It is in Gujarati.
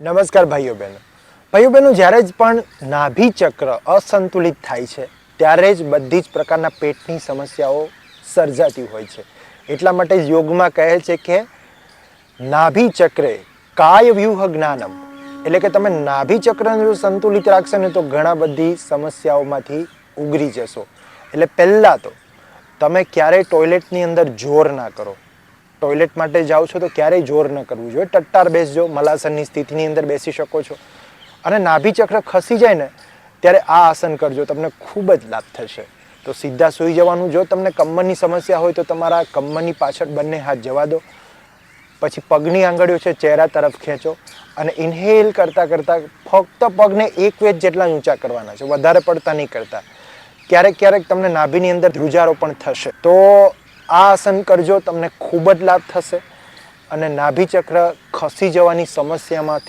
નમસ્કાર ભાઈઓ બહેનો. ભાઈઓ બહેનો, જ્યારે જ પણ નાભી ચક્ર અસંતુલિત થાય છે, ત્યારે જ બધી જ પ્રકારના પેટની સમસ્યાઓ સર્જાતી હોય છે. એટલા માટે જ યોગમાં કહે છે કે, નાભી ચક્રે કાય વ્યૂહ જ્ઞાનમ. એટલે કે તમે નાભી ચક્રને જો સંતુલિત રાખશો ને તો ઘણા બધી સમસ્યાઓમાંથી ઉગરી જશો. એટલે પહેલાં તો તમે ક્યારેય ટોયલેટની અંદર જોર ના કરો. ટોયલેટ માટે જાઓ છો તો ક્યારેય જોર ન કરવું જોઈએ. ટટ્ટાર બેસજો મલાસનની સ્થિતિની અંદર બેસી શકો છો. અને નાભી ચક્ર ખસી જાય ને, ત્યારે આ આસન કરજો. તમને ખૂબ જ લાભ થશે. તો સીધા સૂઈ જવાનું. જો તમને કમરની સમસ્યા હોય તો તમારા કમરની પાછળ બંને હાથ જવા દો. પછી પગની આંગળીઓ છે, ચહેરા તરફ ખેંચો અને ઇન્હેલ કરતાં કરતાં ફક્ત પગને એક વેજ જેટલા ઊંચા કરવાના છે. વધારે પડતા નહીં કરતા. ક્યારેક ક્યારેક તમને નાભીની અંદર ધ્રુજારો પણ થશે. તો આ આસન કરજો તમને ખૂબ જ લાભ થશે. અને નાભિચક્ર ખસી જવાની સમસ્યામાંથી